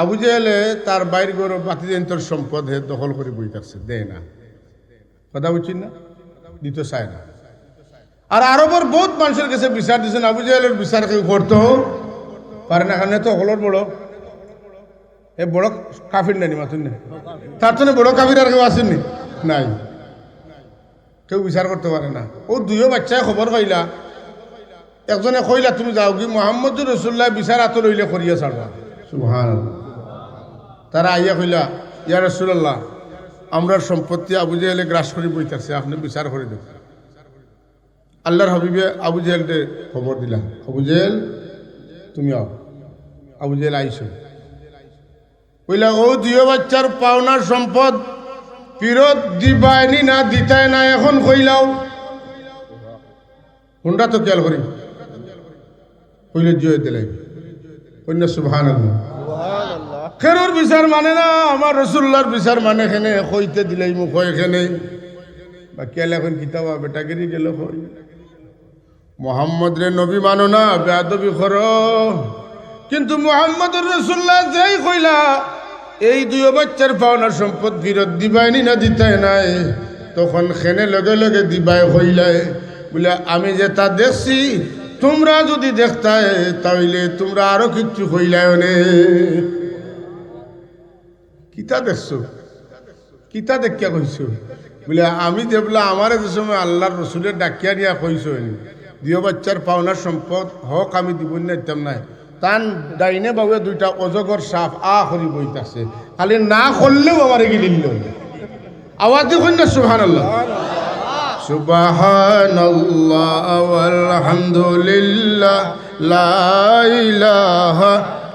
আবু জেহেলে তার বাইর গরু বাতিজেন্তর সম্পদ হে দখল করে বই থাকছে দেয় না। কথা বুঝছি না? দিতে চায় না। আর আরবের বহুত মানুষের কাছে বিচার দিচ্ছেন আবু জেহেলের বিচার কেউ করতো? পারে না, কারণে তো হলর বড়। এ বড় কাফির নানি, মাতুন না তার জন্য বড় কাফির আর কেউ আসেননি? নাই। কেউ বিচার করতে পারে না। ও দুইও বাচ্চায় খবর পাইলা। একজনে কইলা, তুমি যাও কি মোহাম্মদ রসুল্লাহ বিচার আত লইলে করিয়া ছাড়বা। সুহান তারা আইয়া কইলা, ইয়া রসুল্লাহ আমরা সম্পত্তি আবু জেহেলে গ্রাস করে বইতেছে, আপনি বিচার করে দেব আল্লাহর হাবিবে আবু জেহেলকে খবর দিলাম আবু জেহেল, তুমি আও, আবু জেহেল আইসো। কইলা, ও দুইও বাচ্চার পাওনার সম্পদ ফিরত দিবায়নি না দিতায় না, এখন কইলাও। কোনটা তো খেয়াল করি। কইলে জিও দিলাই কন্যা সুভান খেরোর বিচার মানে না, আমার রসুল্লার বিচার মানে খেনে কইতে দিলাই মুখ এখানে। বা কেলে এখন কিতাবা বেটাগিরি গেল মোহাম্মদ রে নবী মানো না, বেয়াদবি কর। কিন্তু মোহাম্মদুর রসুল্লাহ যেই কইলা, এই দুই বাচ্চার পাওনার সম্পদ ফিরত দিবাইনি না দিতাই নাই। তখন খেনে লগে লগে দিবাই হইলায় বলে, আমি যে তা দেখছি, তোমরা যদি দেখতায় তাইলে তোমরা আরও কিচ্ছু হইলায় নে। কিতা দেখছ? কিতা দেখিয়া কইছো বলে, আমি বলে আমার যে সময় আল্লাহর রসুলের ডাকিয়া নিয়া কইছো দিও বাচ্চার পাওনার সম্পদ, হক আমি দিব না নাই? তান ডাইনে বাবুয়ে দুইটা অজগর সাপ আ করি বইতাছে খালি না করলেও আমার এগিয়ে দিল আওয়াজ দেখুন না সুহান আল্লাহ সুবাহান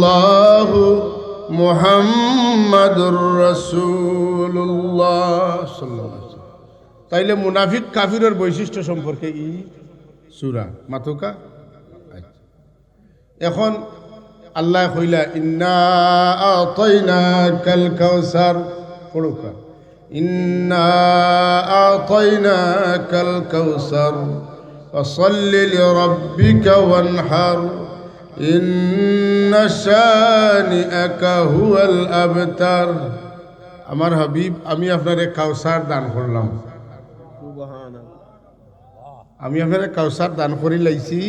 লাহ মোহাম্মদুর রসুল্লাহ তাইলে মুনাফিক কাফিরের বৈশিষ্ট্য সম্পর্কে ই সুরা মাথুকা এখন আল্লাহ হইলা ইন্না আতাইনা কাল কাউসার পড়ুকা ইন্না আতাইনা কাল কাউসার। فصل لربك وانحر إن شانئك هو الأبتر আমার হাবিব আমি আপনারে কাউসার দান করলাম আমি আপনারে কাউসার দান করি লাইছি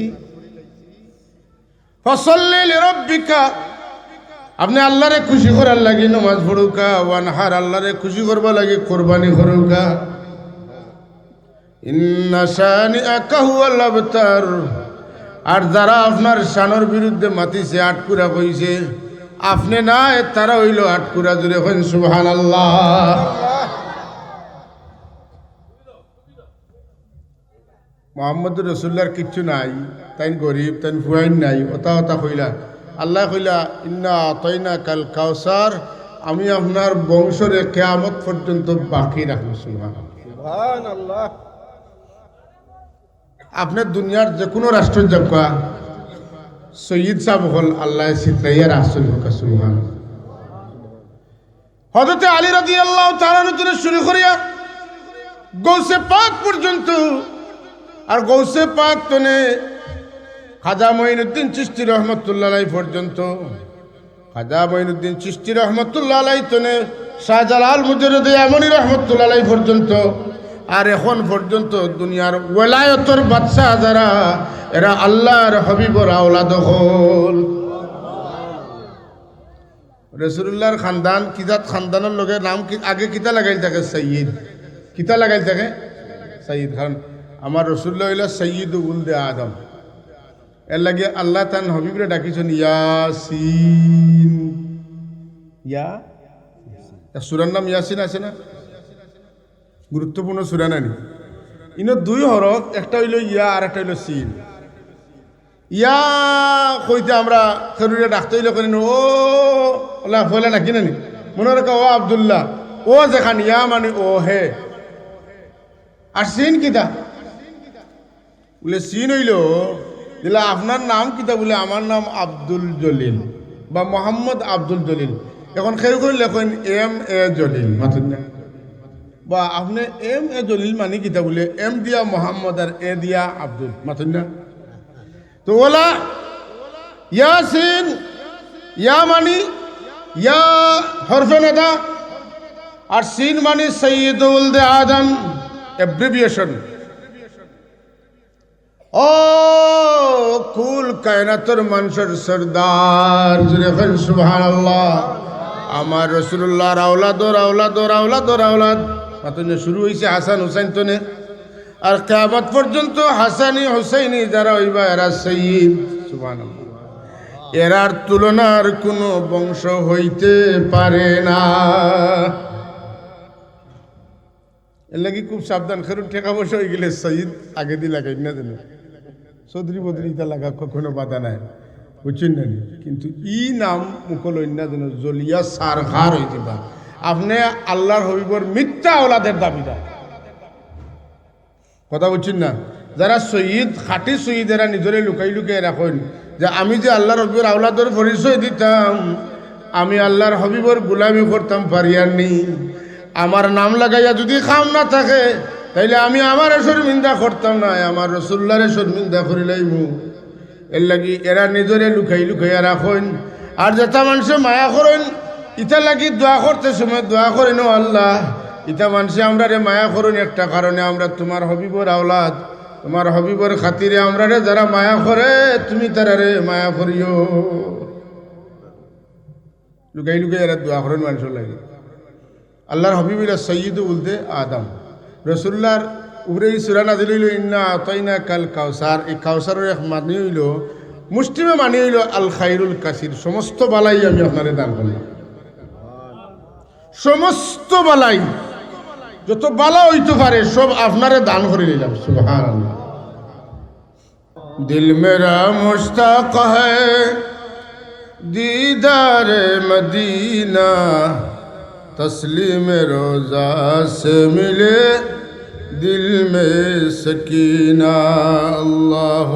ফসল্লে লিরব্বিকা আপনি আল্লাহরে খুশি করার লাগি নমাজ পড়ুকা ওয়ানহার আল্লাহরে খুশি করবা লাগি কোরবানি করুকা ইন্নাশানি আকাহুয়াল আবতার আর যারা আপনার শানোর বিরুদ্ধে মাতিছে, আটকুরা কইছে আপনি না তারা হইল আটকুরা জুড়ে হইন সুবহান আল্লাহ মোহাম্মদ রসুল্লার কিচ্ছু নাই, তাইন গরিব, তাইন ফুয়াইন নাই, ওতা ওতা কইলা। আল্লাহ কইলা, ইন্না তৈনা কাল কাউসার, আমি আপনার বংশরে কেয়ামত পর্যন্ত বাকি রাখব সুবহান আপনার দুনিয়ার যে কোনো রাষ্ট্র যাবা সৈয়দ সাহেব হল আল্লাহ সিতাইয়ার আসল হোক সুবহান। হজরতে আলী রাজি আল্লাহ তারা নতুন শুরু করিয়া গৌসে পাক পর্যন্ত, আর গৌসে পাক তনে খাজা মঈনুদ্দিন চিস্তি রহমতুল্লাহ পর্যন্ত, খাজা মঈনুদ্দিন চিস্তি রহমতুল্লাহ তনে শাহজালাল মুজরুদ্দি আমনি রহমতুল্লাহ পর্যন্ত আর এখন পর্যন্ত দুনিয়ার ওয়েলায়তর বাদশাহ যারা, এরা আল্লাহর হবিবর আওলাদ হল। রসুল্লাহর খানদান কিতাত খানদানের লগে নাম কি আগে কিতা লাগাইল থাকে? সৈয়দ। কিতা লাগাইল থাকে? সৈয়দ। খান আমার রসুল্লাহ হইল সৈয়দ উলদে আদম। এর লাগে আল্লাহ তান হবিবরে ডাকিছেন ইয়াসিন। ইয়া? সুরার নাম ইয়াসিন আছে না? গুরুত্বপূর্ণ সুরা নানি ইনো দুই হরফ একটা হইল ইয়া আর একটা হইল সিন ইয়া কইতে আমরা খেরুরে ডাকতে হইলে করেন ও, ওলা হইলে নাকি নানি? মনে রাখা ও আবদুল্লাহ, ও যেখান ইয়া মানে ও হে। আর সিন কিতা? বলে সিন হইল দিলা আপনার নাম কিতা বলে আমার নাম আব্দুল জলিল বা মোহাম্মদ আব্দুল জলিল। এখন খেরু করে লেখেন এম এ জলিল মাথুন না। বা আপনি এম এ জলিল মানে কিতা বলে এম দিয়া মোহাম্মদ আর এ দিয়া আব্দুল, মাথুন না? তো ওলা, ইয়াসিন, ইয়া মানি, ইয়া হরফে নেতা আর সিন মানি সৈয়দুল দে আদম এব্রিভিয়েশন ও কুল কায়নাতর মানুষের সর্দার সুবহান আল্লাহ আমার রসুল্লাহর আওলাদর আওলাদর আওলাদর আওলাদ। মাতনে শুরু হয়েছে হাসান হুসাইন তনে আর কেয়ামত পর্যন্ত হাসানি হুসাইনি যারা হইবা এরা সঈদ সুবহান এরার তুলনার কোনো বংশ হইতে পারে না। এর লাগি খুব সাবধান, কারণ ঠেকা বসে হয়ে গেলে সঈদ আগে দিয়ে লাগাই না যেন। চৌধুরী বদরি তা লাগা কখনো বাধা নাই। বুঝছেন না কিন্তু ই নাম মুখল না যেন জলিয়া সার ঘার হয়ে যাবা আপনি আল্লাহর হবিবর মিথ্যা ওলাদের দাবিদার। কথা বুঝছেন না? যারা শহীদ খাটি শহীদ এরা নিজরে লুকাই লুকাই রাখেন, যে আমি যে আল্লাহর হবিবর আওলাদর পরিচয় দিতাম, আমি আল্লাহর হবিবর গুলামি করতাম পারিয়ার নেই আমার নাম লাগাইয়া যদি খাম না থাকে, তাইলে আমি আমার শর্মিন্দা করতাম না, আমার রসুল্লারে শর্মিন্দা করিলাইম এর লাগি এরা নিজরে লুকাই লুকাইয়া রাখেন। আর যেটা মানুষে মায়া করেন ইটা লাগি দোয়া করতে সময় দোয়া করেন ও আল্লাহ। ইটা মানুষে আমরা রে মায়া করুন একটা কারণে আমরা তোমার হবিবর আওলাদ। তোমার হবিবর খাতিরে আমরা রে যারা মায়া করে, তুমি তারা রে মায়া করিও। লুকাই লুকাই এরা দোয়া করেন মানুষের লাগে। আল্লাহর হবিবিলা সৈয়দ বলতে আদম। রসুল্লার উপরে এই সুরা নাজিল হইল, ইন্না আতাইনা কাল কাউসার। এই কাউসারের এক মানি হইল, মুষ্টিমে মানি হইল, আল খাইরুল কাসির। সমস্ত বালাই আমি আপনারে দান করলাম। সমস্ত বালাই, যত বালা হইতে পারে, সব আপনারে দান করে নিলাম সুহান দিল মেরা মুস্তাক দিদার মদিনা, তসলিম রোজা সে মিলে দিল মে সকিনা। আল্লাহ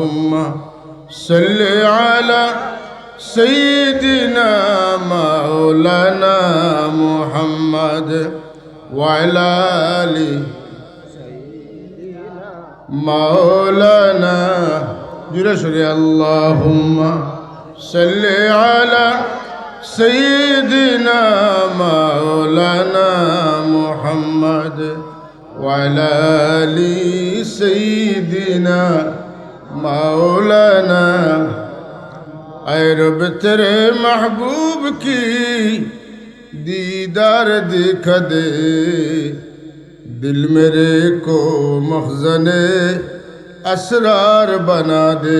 সাল আলা سيدنا مولانا محمد وعلى آله. مولانا جرشري اللهم صل على سيدنا مولانا محمد وعلى آله. سيدنا مولانا اے رب تیرے محبوب کی دیدار دکھ دے، دل میرے کو مخزن اسرار بنا دے۔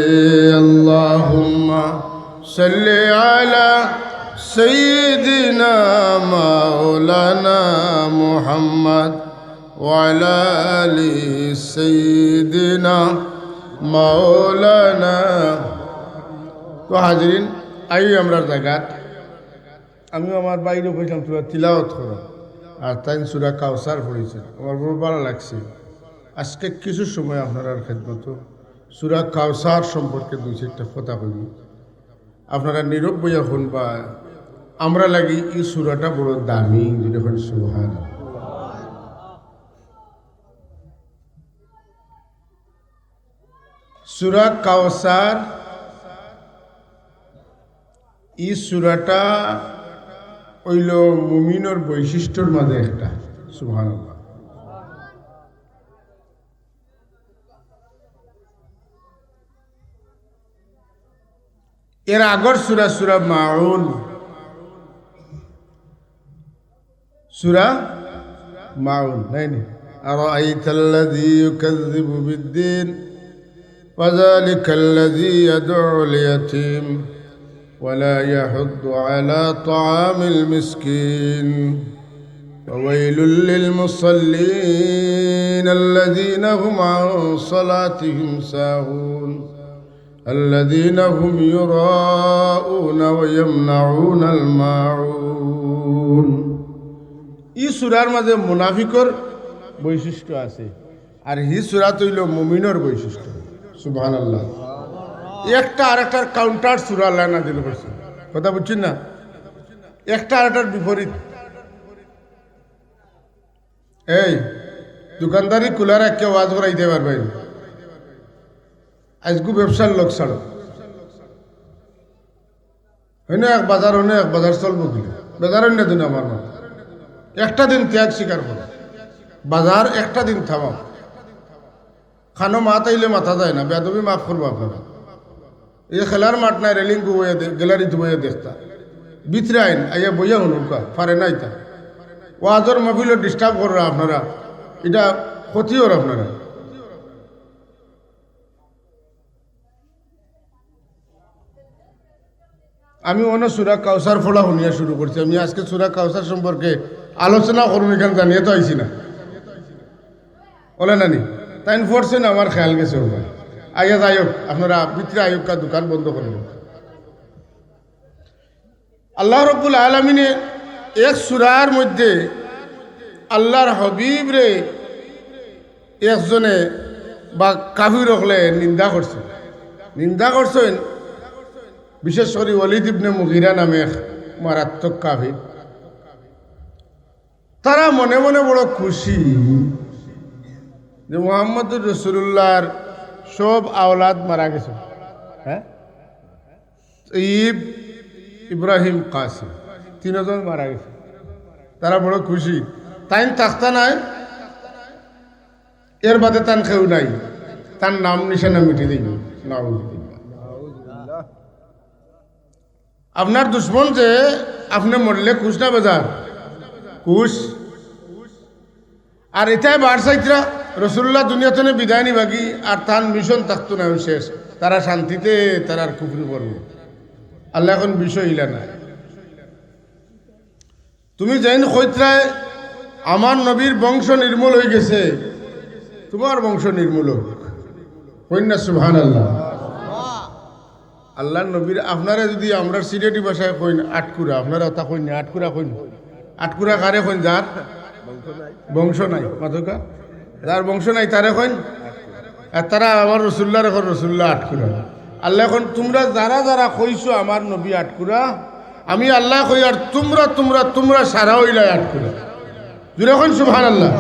اللہم صلی علی سیدنا مولانا محمد وعلا علی سیدنا مولانا তো হাজরিন? আই আমরা জায়গাত আমিও আমার বাইরে কইলাম তোরা তিলাওয়াত করো। আর তাই সুরা কাউসার পড়েছেন আমার বড় ভালো লাগছে। আজকে কিছু সময় আপনার খেদমত। সুরা কাউসার সম্পর্কে দুই চারটা কথা কইব আপনারা নীরব বইয়া হন বা আমরা লাগি এই সুরাটা বড় দামি যেটা সুহান সুরা কাউসার এই সুরাটা হইল মুমিনর বৈশিষ্ট্যর মাঝে একটা সুহান এর আগর সুরা সুরা মাউন সুরা মাউন নাই নি أرأيت الذي يكذب بالدين وذلك الذي يدعو اليتيم ولا يحض على طعام المسكين وويل للمصلين الذين هم عن صلاتهم ساهون الذين هم يراءون ويمنعون الماعون ই সুরার মাঝে মুনাফিকর বৈশিষ্ট্য আছে আর হি সুরা তৈল মুমিনর বৈশিষ্ট্য সুবহান আল্লাহ একটা আর একটার কাউন্টার সুরা আল্লাহ নাজিল করছে। কথা বুঝছেন না? একটা আর একটার বিপরীত। এই, দোকানদারি খোলা রাখকে ওয়াজ করাইতে পারবেন। আজকু ব্যবসার লোক ছাড়ো। হইনা এক বাজার, হইনা এক বাজার চলবো কি? বাজার অন্য দিন আমার মা একটা দিন ত্যাগ স্বীকার করো। বাজার একটা দিন থামাও। খানো মাত আইলে মাথা যায় না বেদবি মাফ করব আপনারা। এই খেলার মাঠ নাই রেলিং বইয়া গ্যালারিতে বইয়া দেখতা ভিতরে আইন আইয়া বইয়া হনুকা পারে নাই তা ওয়াজর মাহফিলও ডিস্টার্ব করো আপনারা এটা ক্ষতি ওর আপনারা আমি অন্য সুরা কাউসার ফোলা শুনিয়া শুরু করছি আমি আজকে সুরা কাউসার সম্পর্কে আলোচনা করুন এখানে জানিয়ে তো আইছি না বলে নানি তাই পড়ছেন আমার খেয়াল গেছে ওখানে যাই হোক আপনারা আয়োগ কা দোকান বন্ধ করবেন আল্লাহ রব্বুল আলমিনে এক সুরার মধ্যে আল্লাহর হবিব রে একজনে বা কাফির হলে নিন্দা করছেন। নিন্দা করছেন, বিশেষ করে অলিদ ইবনে মুগিরা নামে এক মারাত্মক কাফির। তারা মনে মনে বড় খুশি যে মোহাম্মদুর রসুল্লাহর সব আওলাদ মারা গেছে। হ্যাঁ? ঈব ইব্রাহিম কাসিম তিনজন মারা গেছে। তারা বড় খুশি। তাইন থাকতা নাই। এর বাদে তান কেউ নাই। তার নাম নিশানা মিটি দিই আপনার দুশ্মন যে আপনি মরলে খুশ না বেজার? খুশ আর এটাই বারসাইতরা রসুল্লাহ দুনিয়াতে বিদায় নিবাগি আর তার মিশন থাকতো না শেষ। তারা শান্তিতে তারার কুফরি করব আল্লাহ এখন বিষয় ইলা নাই। তুমি যেন কৈত্রায় আমার নবীর বংশ নির্মূল হয়ে গেছে, তোমার বংশ নির্মূল হোক। সুহান আল্লাহ আল্লাহ নবীর, আপনারা যদি আমরা সিলেটি ভাষায় কইন আটকুরা, আপনারা তা কইন না, আটকুরা কইন। আটকুরা কারে কইন যার? বংশ নাই। মাধকা? যার বংশ নাই, তারে কইন আর তারা আমার রসুল্লার এখন রসুল্লাহ আটকুরা আল্লাহ এখন, তোমরা যারা যারা কইছো আমার নবী আটকুরা আমি আল্লাহ কই, আর তোমরা তোমরা তোমরা সারা হইলাই আটকুরা জুড়ে কইন সুভান আল্লাহ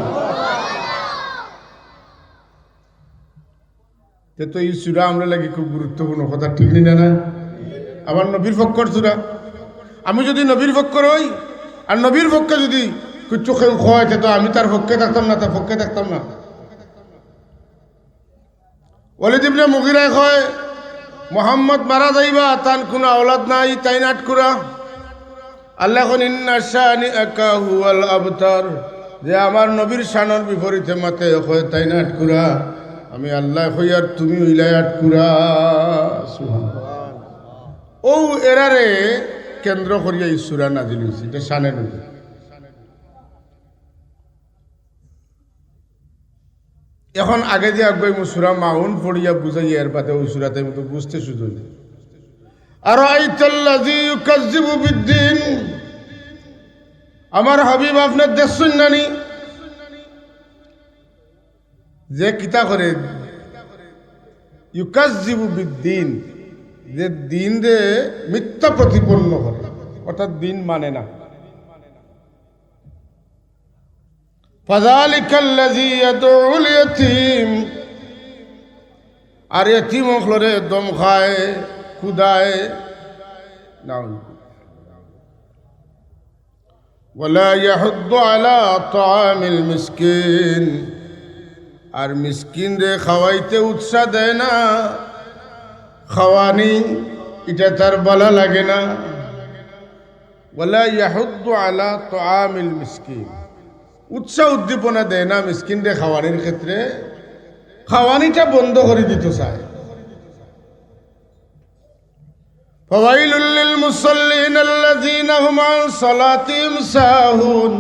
তে এই সুরা আমরা লাগি খুব গুরুত্বপূর্ণ, কথা ঠিক নি না? আমার নবীর পক্ষর সুরা। আমি যদি নবীর পক্ষর হই, আর নবীর পক্ষে যদি কিচ্ছু কেউ খোয়াইতে তো আমি তার পক্ষে থাকতাম না, তার পক্ষে থাকতাম না। অলিদ ইবনে মুগিরায় কয়, মোহাম্মদ মারা যাইবা, তান কোনো আওলাদ নাই, তাই নাটকুরা আল্লাহ হুয়াল আবতার। যে আমার নবীর শানর বিপরীতে মাতে হয়, তাই নাটকুরা আমি আল্লাহ হইয়ার তুমি হইলাই আটকুরা ও এরারে কেন্দ্র করিয়া ঈশ্বরা নাজিল হয়েছে এটা শানে নদী এখন আগে যে আগবাই মুসুরা মাউন পড়িয়া বুঝাই এর পাতে ওই সুরাতে মতো বুঝতে সুযোগ আর বিদ্দিন। আমার হাবিব আপনার দেশ নানি যে কিতা করে ইউকাজিবু বিদ্দিন, যে দিন রে মিথ্যা প্রতিপন্ন করে, অর্থাৎ দিন মানে না। আর এতিম অখলরে দম খায় খুদায় ولا يحض على طعام المسكين আর মিসকিন রে খাওয়াইতে উৎসাহ দেয় না খাওয়ানি এটা তার বলা লাগে না ولا يحض على طعام المسكين উৎসাহ উদ্দীপনা দেয় না মিসকিনরে খাওয়ানির ক্ষেত্রে খাওয়ানিটা বন্ধ করে দিতে চায় فويل للمصلين الذين هم عن صلاتهم ساهون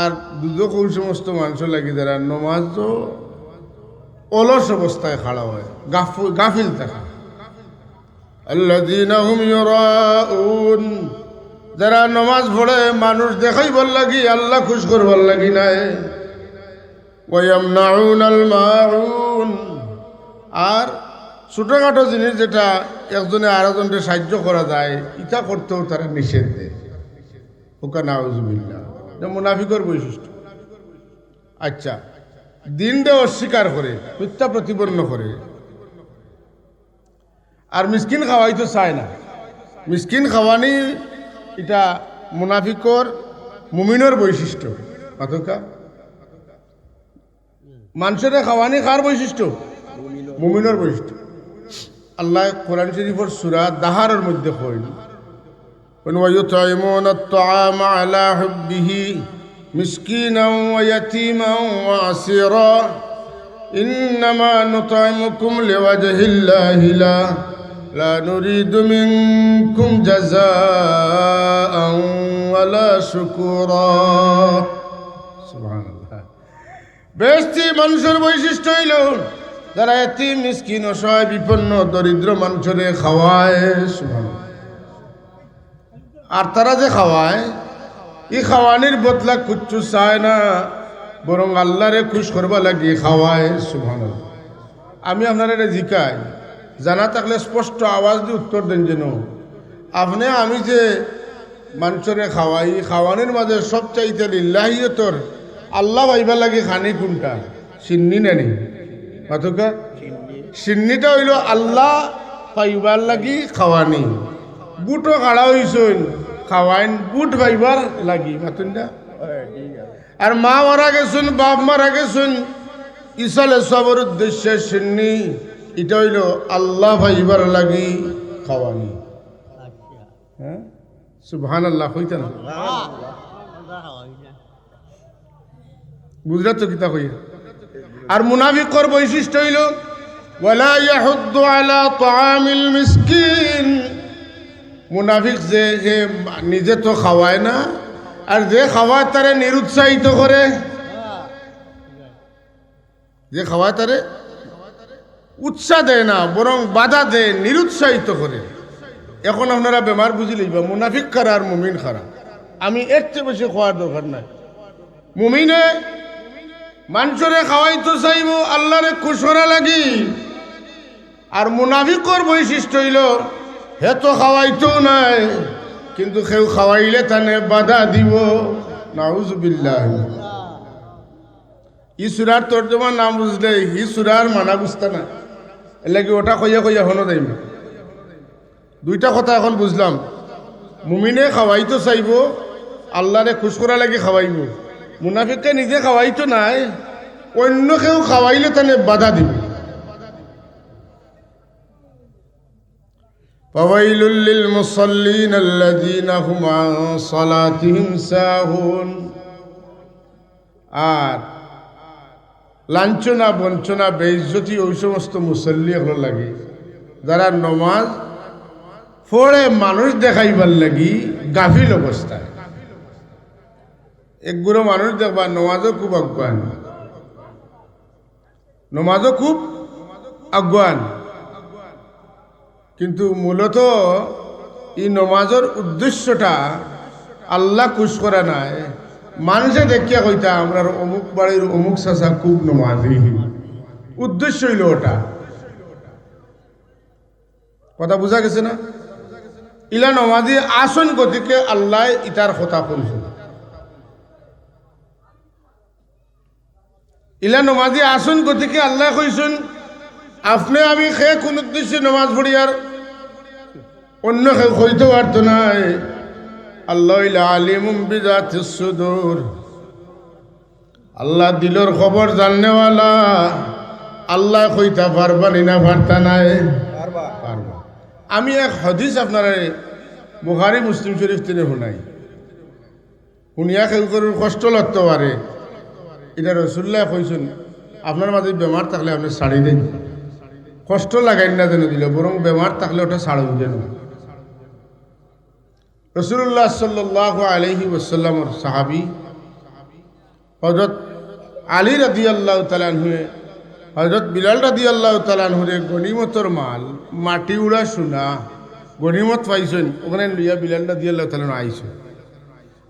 আর দুজক ওই সমস্ত মানুষ লাগে যারা নমাজ অলস অবস্থায় খাড়া হয় গাফ- গাফিল থাকা الذين هم يراءون যারা নমাজ পড়ে, মানুষ দেখাই বল লাগি, আল্লাহ খুশ করবার লাগি নাই। আর ছোটোখাটো জিনিস যেটা একজনে আরেকজনকে সাহায্য করা যায়, ইটা করতেও তারা নিষেধ দেয়। ওকা নাউজুবিল্লা মুনাফিকর বৈশিষ্ট্য। আচ্ছা দিনটা অস্বীকার করে, মিথ্যা প্রতিপন্ন করে। আর মিসকিন খাওয়াই তো চায় না। মিসকিন খাওয়ানি এটা মুনাফিকর মুমিনের বৈশিষ্ট্য মাতকা মানুষের খাওয়ানি কার বৈশিষ্ট্য মুমিনের বৈশিষ্ট্য আল্লাহ কোরআন শরীফর সুরা দাহারের মধ্যে কইল ويطعمون الطعام على حبه مسكينا ويتيما وعسيرا إنما نطعمكم لوجه الله لا لا نريد منكم جزاء ولا شكورا سبحان الله বেশি মানুষের বৈশিষ্ট্য হইল যারা এতি মিসকিন অসহায় বিপন্ন দরিদ্র মানুষের খাওয়ায় সুবহানাল্লাহ। আর তারা যে খাওয়ায় এই খাওয়ানির বদলা কুচ্ছু চায় না বরং আল্লাহরে খুশ করবা লাগি খাওয়ায় সুভান আমি আপনারা এটা জিকাই জানা থাকলে স্পষ্ট আওয়াজ দিয়ে উত্তর দেন যেন। আপনি, আমি যে মানুষরে খাওয়াই, খাওয়ানির মাঝে সব চাইতে লিল্লাহিয়তর আল্লাহ ভাইবা লাগে খানি কোনটা? সিন্নি নানি মাতুকা? সিন্নিটা হইল আল্লাহ পাইবার লাগি খাওয়ানি। বুটো কাড়া হইছইন খাওয়াইন, বুট পাইবার লাগি, মাতুনটা? আর মা মারা গেছুন, বাপ মারা গেছুন ইসালে সবর উদ্দেশ্যে সিন্নি। এটা হইল আল্লাহ ভাইবার লাগি খাওয়ানি। হ্যাঁ? আল্লাহ হইতে না? বুঝলা তো কিতা কইয়া? আর মুনাফিকর বৈশিষ্ট্য হইল, ওয়ালা ইয়াহুদ্দু আলা তাআমিল মিসকিন। মুনাফিক যে যে নিজে তো খাওয়ায় না, আর যে খাওয়ায় তারে নিরুৎসাহিত করে। যে খাওয়ায় তারে উৎসাহ দেয় না, বরং বাধা দেয়, নিরুৎসাহিত করে। এখন আপনারা বেমার বুঝি লইবা, মুনাফিক খারা আর মুমিন খারা। আমি এর চেয়ে বেশি খাওয়ার দরকার নাই। মুমিনে মানুষরে খাওয়াইতো চাইব, আল্লাহরে খুশ করা লাগি। আর মুনাফিকর বৈশিষ্ট্য হইল, হে তো খাওয়াইতো নাই, কিন্তু কেউ খাওয়াইলে তানে বাধা দিব। নাউজুবিল্লাহ ই সুরার তর্জমা নাম বুঝলে, ই মানা বুঝতে না। এর লাগি ওটা কইয়া কইয়া হনো দেয় দুইটা কথা এখন বুঝলাম মুমিনে খাওয়াইতো চাইব আল্লাহরে খুশ করা লাগি খাওয়াইব মুনাফিককে নিজে খাওয়াইতো নাই অন্য কেউ খাওয়াইলে তানে বাধা দিব فويل للمصلين الذين هم عن صلاتهم ساهون আর লাঞ্ছনা, বঞ্চনা, বেইজ্জতি ওই সমস্ত মুসল্লি হলো লাগে। যারা নমাজ পড়ে মানুষ দেখাইবার লাগি গাফিল অবস্থায়। একগুলো মানুষ দেখবা নমাজও খুব আজ্ঞান নমাজও খুব আজ্ঞান কিন্তু মূলত এই নমাজের উদ্দেশ্যটা আল্লাহ খুশ করা নাই। মানুষে দেখিয়া কইতা আমরা অমুক বাড়ির অমুক চাষা খুব নমাজি। উদ্দেশ্য হইল ওটা। কথা বোঝা গেছে না? ইলা নমাজি আসন গতিকে আল্লাহ ইটার কথা কইছে ইলা নমাজি আসন গতিকে আল্লাহ কইছেন, আপনি আমি খে কোন উদ্দেশ্যে নমাজ পড়ি আর অন্য কেউ হইতে পারতো নাই। আল্লাহ আল্লাহ দিলর খবর জাননেওয়ালা, আল্লাহ কইতা পারবা না পারতা নাই। আমি এক হদিস আপনারা বুখারি মুসলিম শরীফ থেকে শুনাই। শুনিয়া কেউ কষ্ট লাগতে পারে। এটা রসুল্লাহ কইছেন, আপনার মাঝে বেমার থাকলে আপনি শাড়ি দেন। কষ্ট লাগাই না যেন দিল, বরং বেমার থাকলে ওটা ছাড়ুন যেন। রসুল্লাহ সাল্লাহ আলহি ওসাল্লামর সাহাবি হজরত আলী রাদি আল্লাহ তালাহুয়ে হজরত বিলাল রাদি আল্লাহ তালানহুরে গণিমতর মাল, মাটি উড়া সোনা, গণিমত পাইছেন, ওখানে লইয়া বিলাল রাদি আল্লাহ তালান আইছে।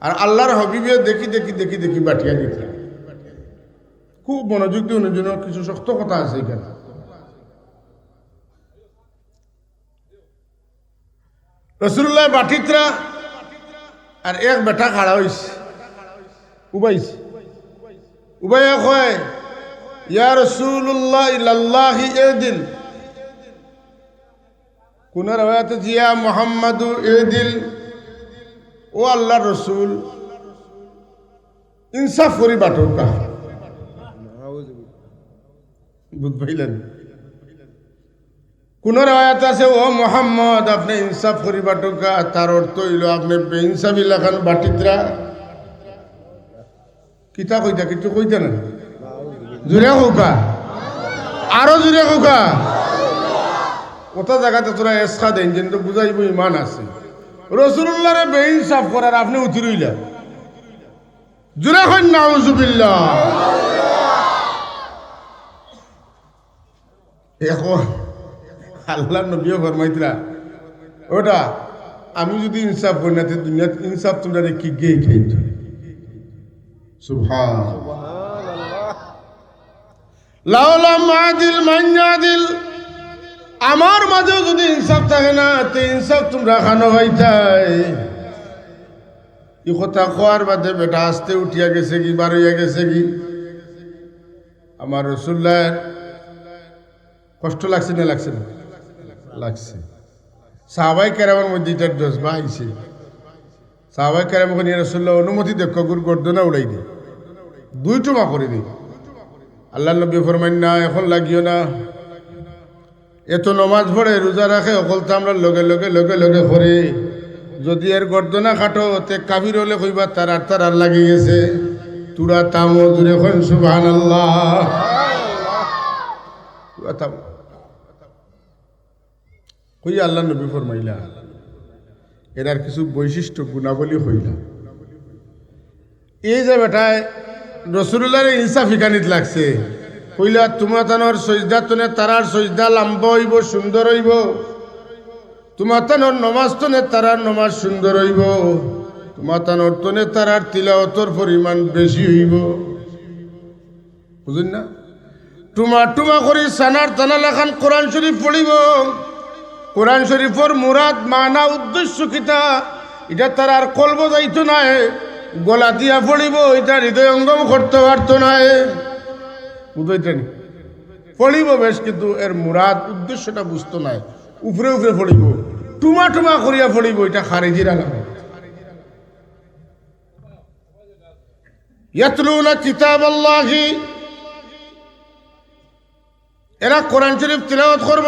আর আল্লাহর হবিবে দেখি দেখি দেখি দেখি বাটিয়া দিতে খুব মনোযোগ দিয়ে অন্যজন কিছু শক্ত কথা আছে এখানে। রসুল্লাহ বাটিতরা আর এক বেটা খাড়া হইছে। উবাইছে। উবাইয়া কয়, ইয়া রসুল্লাহ এদিল কোন জিয়া মোহাম্মদু এদিল ও আল্লাহ রসুল, ইনসাফ করি বাটর কা বুঝ পাইলেন? কোন রেওয়ায়ত আছে? ও মোহাম্মদ, আপনি ইনসাফ করিবা টোকা তার অর্থ হইল আপনি বেইনসাফি লেখান বাটিতরা। কিতা কইতা, কিছু কইতা না জুড়ে হোকা আরও জুড়ে হোকা কত জায়গাতে তোরা এসকা দেন, কিন্তু বুঝাইব ইমান আছে। রসুল্লাহরে বেইনসাফ করার আপনি উঠি রইলা জুড়ে হইন নাউজুবিল্লাহ। এখন আল্লাহ নবীও ফরমাইতরা ওটা, আমি যদি ইনসাফ করি না দুনিয়াত ইনসাফ তোমরা কি গে খেয়ে আমার মাঝেও যদি ইনসাফ থাকে না, তে ইনসাফ তোমরা খানো হইতাই ই কথা খোয়ার বাদে, বেটা, আসতে উঠিয়া গেছে কি, বার হইয়া গেছে কি? আমার রসুল্লাহ কষ্ট লাগছে না লাগছে না? লাগছে। সাহাবাই কেরামের মধ্যে এটার দোষ বা আইছে। সাহাবাই কেরাম ওখানে রসুল্লাহ অনুমতি দেখ গুর গর্দনা উড়াই দি। দুই টুমা করে দি। আল্লাহ নবী ফরমাইন না এখন লাগিও না। এত নমাজ পড়ে রোজা রাখে অকল তো আমরা লগে লগে লগে লগে করে যদি এর গর্দনা খাটো তে কাবির হলে কইবা তার আর তার আর লাগি গেছে। তুরা তামো খন সুবহান আল্লাহ তুরা তামো। কই আল্লাহ নবী ফরমাইলা? এরার কিছু বৈশিষ্ট্য গুণাবলী হইলা। এই যে বেটায় রসুল্লাহর ইনসাফ ইকানিত লাগছে। কইলা তোমার তানোর সজদা তনে তারার সজদা লম্বা হইব, সুন্দর হইব। তোমার তানোর নমাজ তনে তারার নমাজ সুন্দর হইব। তোমার তানোর তনে তারার তিলাওতর পরিমাণ বেশি হইব। বুঝুন না? টুমা টুমা করি সানার তানা লেখান কোরআন শরীফ পড়িব। কোরআন শরীফর মুরাদ, মানা, উদ্দেশ্য কিতা? এটা তার আর কলব যাইতো নাই গলা দিয়া পড়িব, এটা হৃদয় অঙ্গম করতে পারতো নাই বুঝাইতেন পড়িব বেশ, কিন্তু এর মুরাদ, উদ্দেশ্যটা বুঝতো নাই উপরে উপরে পড়িব, টুমা টুমা করিয়া পড়িব, এটা খারিজির আল্লাহি এরা কোরআন শরীফ তিলাওয়াত করব।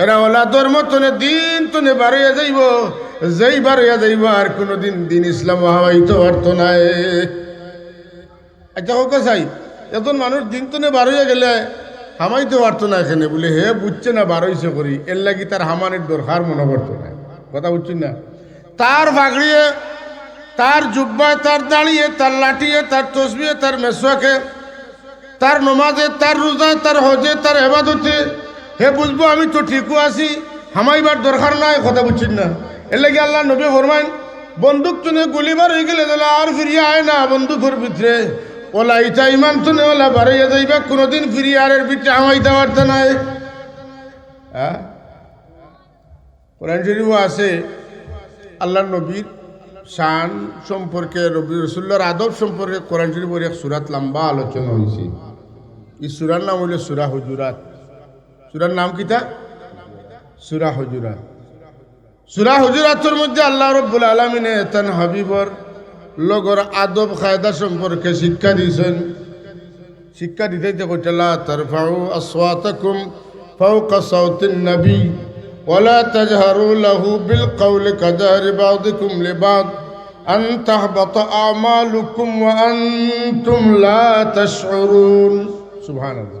এরা ওলা ধর্ম তনে দিন তনে বারইয়া যাইব, যেই বারইয়া যাইব আর কোনোদিন দিন ইসলাম হাওয়াইতে পারতো নাই। আচ্ছা হোক চাই এতন মানুষ দিন তনে বারইয়া গেলে হামাইতে পারতো না এখানে বলে, হে, বুঝছে না বারইছে করি। এর লাগি তার হামানের দরকার, মনে করতো না। কথা বুঝছি না? তার বাগড়িয়ে, তার জুব্বায় তার দাঁড়িয়ে, তার লাঠিয়ে, তার তসবিয়ে, তার মেসোয়াকে, তার নমাজে, তার রোজায়, তার হজে, তার হেবাদতে হে বুঝব, আমি তো ঠিকও আছি, হামাইবার দরকার নাই, কথা বুঝছেন না। এর লাগে আল্লাহ নবী ফরমাইন, বন্দুক তুনে গুলিবার হয়ে গেলে তাহলে আর ফিরিয়ে আয় না বন্দুকের ভিতরে। ওলা ইটা ইমান তুনে ওলা বাড়াইয়া যাইবা, কোনোদিন ফিরিয়ে আর এর ভিতরে হামাইতে পারতে নাই। হ্যাঁ কোরআন আছে আল্লাহ নবীর শান সম্পর্কে, রবি রসুল্লার আদব সম্পর্কে কোরআন শরীফের এক সুরাত লম্বা আলোচনা হয়েছে এই সুরার নাম হইল সুরা হজুরাত। সুরার নাম কিতা সুরা হজুরাত সুরা হজুরাতের মধ্যে আল্লাহ রব্বুল আলমিনে তান হাবিবর লগর আদব কায়দা সম্পর্কে শিক্ষা দিয়েছেন শিক্ষা দিতে কইতালা তার ফাউ আসওয়াতাকুম ফাউকা সাউতিন নবী ولا تجهروا له بالقول كجهر بعضكم لبعض أن تحبط أعمالكم وأنتم لا تشعرون سبحان الله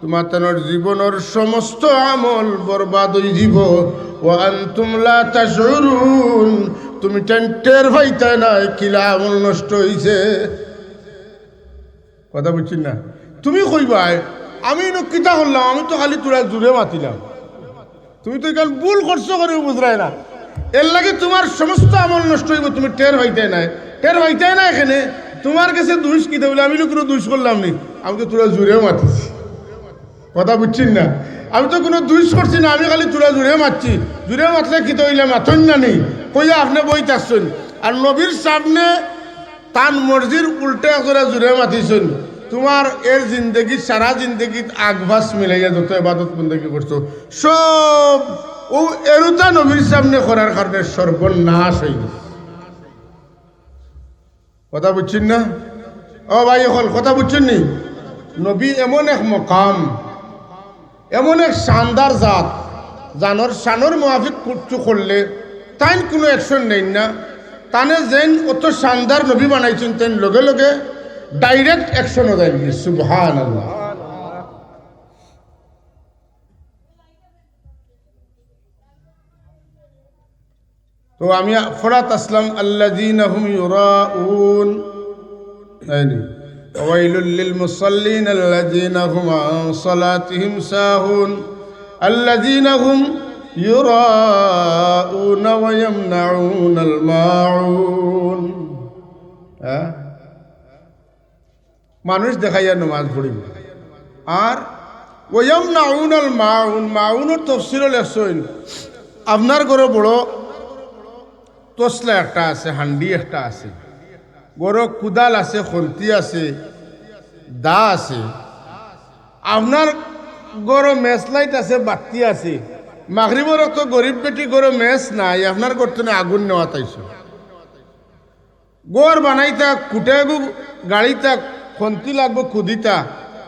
তোমার তেনর জীবনের সমস্ত আমল বরবাদ হয়ে যাব। ও আন্তুম লা তাশউরুন। তুমি টেন্টের ভাইতে নাই, কিলা আমল নষ্ট হইছে। কথা বুঝছি না? তুমি কইবাই, আমি কিতা করলাম আমি তো খালি তোরা জুড়ে মাতিলাম। তুমি তো এখানে ভুল করছ করে বুঝরাই না। এর লাগে তোমার সমস্ত আমল নষ্ট হইব, তুমি টের হইতে নাই। টের হইতে না এখানে। তোমার কাছে দুষ কিতা বলে, আমি তো কোনো দুইশ করলাম নি। আমি তো তোরা জুড়েও মাতিছি। কথা বুঝছেন না? আমি তো কোনো দুইশ করছি না, আমি খালি তোরা জুড়ে মারছি। জুড়ে মাতলে কিতা হইলে মাথন না নেই? কইয়া আপনি বইতে আসছেন আর নবীর সামনে তান মর্জির উল্টে করে জুড়ে মাতিছেন। তোমার এর জিন্দগি, সারা জিন্দগি আগভাস মিলাইয়া যত এবাদত বন্দী করছ, সব ও এরুতা নবীর সামনে করার কারণে সর্বনাশ হয়ে গেছে। কথা বুঝছেন না? ও ভাই, এখন কথা বুঝছেন নি? নবী এমন এক মকাম। এমন এক শানদার জাত, জানর শানর মুহাফিক কুটু করলে তাইন কোনো অ্যাকশন নেই না। তানে যেন অত শানদার নবী বানাইছেন, তেন লগে লগে ডাইরেক্ট অ্যাকশনও সুবহান আল্লাহ তো আমি ফরাত আসলাম তাইনি ويل للمصلين الذين هم عن صلاتهم ساهون الذين هم يراءون ويمنعون الماعون হ্যাঁ? মানুষ দেখাইয়া নমাজ পড়িব আর ওয়ম নাউন আল মাউন মাউনের তফসিল লেখছেন আপনার ঘরে বড় তসলা একটা আছে হান্ডি একটা আছে গরো কুদাল আছে, খন্তি আছে, দা আছে। আপনার গরো মেস লাইট আছে, বাতি আছে। মাগরিবর তো গরিব বেটি গরো মেস নাই, আপনার করতে আগুন নেওয়া তাইছে গোর বানাইতা কুটে গাড়িতা, খন্তি লাগবো, কুদিতা,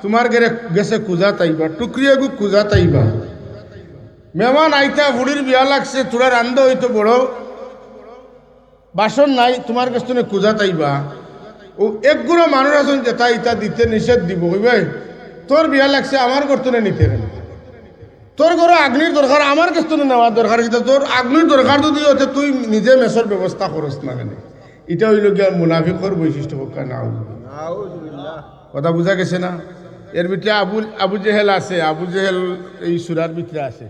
তোমার গেরে গেছে কুজা তাইবা টুকরিয়ে গু কুজা তাইবা। মেহমান আইতা বুড়ির বিয়া লাগছে, তোরা রান্ধ হইতো বড়। বাসন নাই, তোমার কাছে তুমি কুজা তাইবা। ও একগুলো মানুষ আছেন যেটা ইটা দিতে নিষেধ দিব, কইবে তোর বিয়া লাগছে আমার করতনে নিতে তোর ঘরে আগ্নির দরকার আমার কাছে নেওয়ার দরকার কিন্তু তোর আগ্নির দরকার যদি হচ্ছে তুই নিজে মেসর ব্যবস্থা করস না কেন এটা হইল গিয়া মুনাফিকর বৈশিষ্ট্য পক্ষা না কথা বুঝা গেছে না? এর ভিতরে আবুল আবু জেহেল আছে, আবু জেহেল এই সুরার ভিতরে আছে।